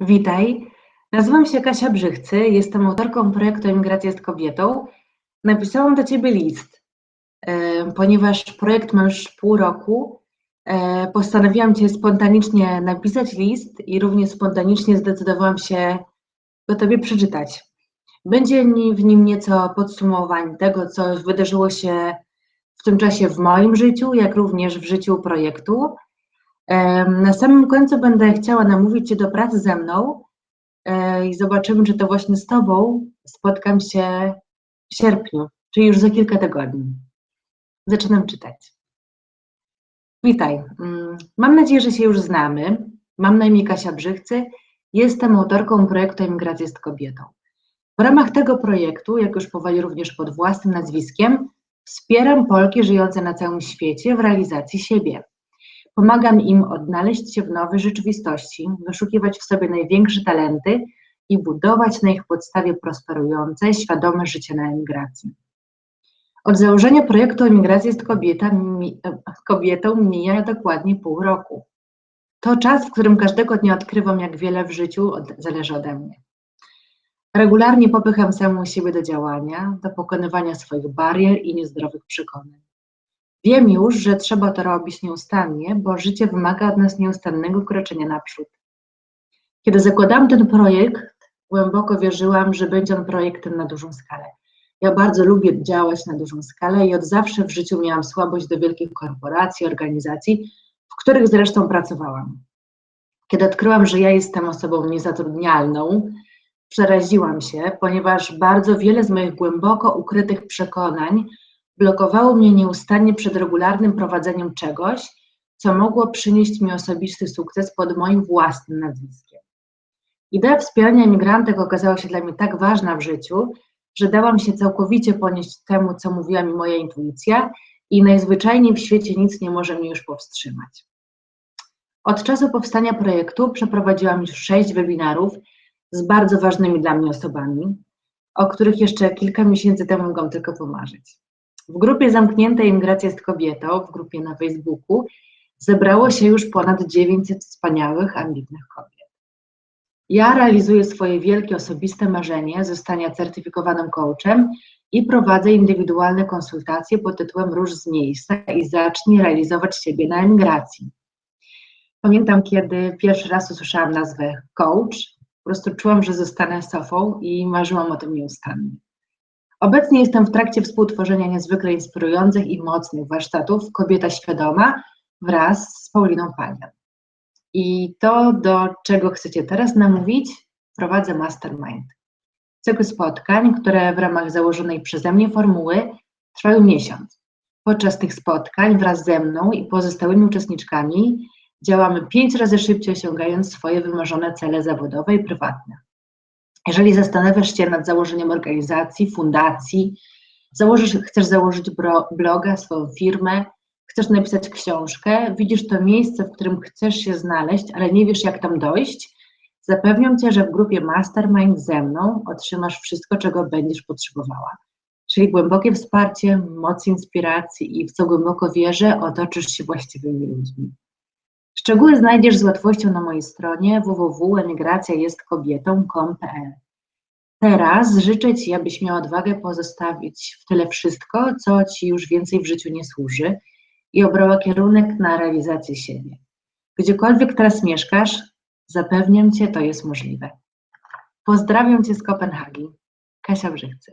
Witaj, nazywam się Kasia Brzychcy, jestem autorką projektu Emigracja z kobietą. Napisałam do Ciebie list, e, ponieważ projekt ma już pół roku. e, Postanowiłam Cię spontanicznie napisać list i również spontanicznie zdecydowałam się go Tobie przeczytać. Będzie w nim nieco podsumowań tego, co wydarzyło się w tym czasie w moim życiu, jak również w życiu projektu. Na samym końcu będę chciała namówić Cię do pracy ze mną e, i zobaczymy, czy to właśnie z Tobą spotkam się w sierpniu, czyli już za kilka tygodni. Zaczynam czytać. Witaj. Mm, Mam nadzieję, że się już znamy. Mam na imię Kasia Brzychcy. Jestem autorką projektu Emigracja z kobietą. W ramach tego projektu, jak już powoli również pod własnym nazwiskiem, wspieram Polki żyjące na całym świecie w realizacji siebie. Pomagam im odnaleźć się w nowej rzeczywistości, wyszukiwać w sobie największe talenty i budować na ich podstawie prosperujące, świadome życie na emigracji. Od założenia projektu Emigracja jest kobieta, mi, kobietą mija dokładnie pół roku. To czas, w którym każdego dnia odkrywam, jak wiele w życiu od, zależy ode mnie. Regularnie popycham samą siebie do działania, do pokonywania swoich barier i niezdrowych przekonań. Wiem już, że trzeba to robić nieustannie, bo życie wymaga od nas nieustannego kroczenia naprzód. Kiedy zakładałam ten projekt, głęboko wierzyłam, że będzie on projektem na dużą skalę. Ja bardzo lubię działać na dużą skalę i od zawsze w życiu miałam słabość do wielkich korporacji, organizacji, w których zresztą pracowałam. Kiedy odkryłam, że ja jestem osobą niezatrudnialną, przeraziłam się, ponieważ bardzo wiele z moich głęboko ukrytych przekonań blokowało mnie nieustannie przed regularnym prowadzeniem czegoś, co mogło przynieść mi osobisty sukces pod moim własnym nazwiskiem. Idea wspierania emigrantek okazała się dla mnie tak ważna w życiu, że dałam się całkowicie ponieść temu, co mówiła mi moja intuicja i najzwyczajniej w świecie nic nie może mnie już powstrzymać. Od czasu powstania projektu przeprowadziłam już sześć webinarów z bardzo ważnymi dla mnie osobami, o których jeszcze kilka miesięcy temu mogłam tylko pomarzyć. W grupie zamkniętej Imigracja jest kobietą, w grupie na Facebooku, zebrało się już ponad 900 wspaniałych, ambitnych kobiet. Ja realizuję swoje wielkie osobiste marzenie zostania certyfikowanym coachem i prowadzę indywidualne konsultacje pod tytułem Róż z miejsca i zacznij realizować siebie na emigracji. Pamiętam, kiedy pierwszy raz usłyszałam nazwę coach, po prostu czułam, że zostanę Sofą i marzyłam o tym nieustannie. Obecnie jestem w trakcie współtworzenia niezwykle inspirujących i mocnych warsztatów Kobieta Świadoma wraz z Pauliną Panian. I to, do czego chcecie teraz namówić, prowadzę Mastermind. Cykl spotkań, które w ramach założonej przeze mnie formuły trwają miesiąc. Podczas tych spotkań wraz ze mną i pozostałymi uczestniczkami działamy pięć razy szybciej, osiągając swoje wymarzone cele zawodowe i prywatne. Jeżeli zastanawiasz się nad założeniem organizacji, fundacji, założysz, chcesz założyć bloga, swoją firmę, chcesz napisać książkę, widzisz to miejsce, w którym chcesz się znaleźć, ale nie wiesz, jak tam dojść, zapewniam Cię, że w grupie Mastermind ze mną otrzymasz wszystko, czego będziesz potrzebowała. Czyli głębokie wsparcie, moc inspiracji i w co głęboko wierzę, otoczysz się właściwymi ludźmi. Szczegóły znajdziesz z łatwością na mojej stronie www.emigracjajestkobietą.com.pl Teraz życzę Ci, abyś miała odwagę pozostawić w tyle wszystko, co Ci już więcej w życiu nie służy i obrała kierunek na realizację siebie. Gdziekolwiek teraz mieszkasz, zapewniam Cię, to jest możliwe. Pozdrawiam Cię z Kopenhagi. Kasia Brzychcy.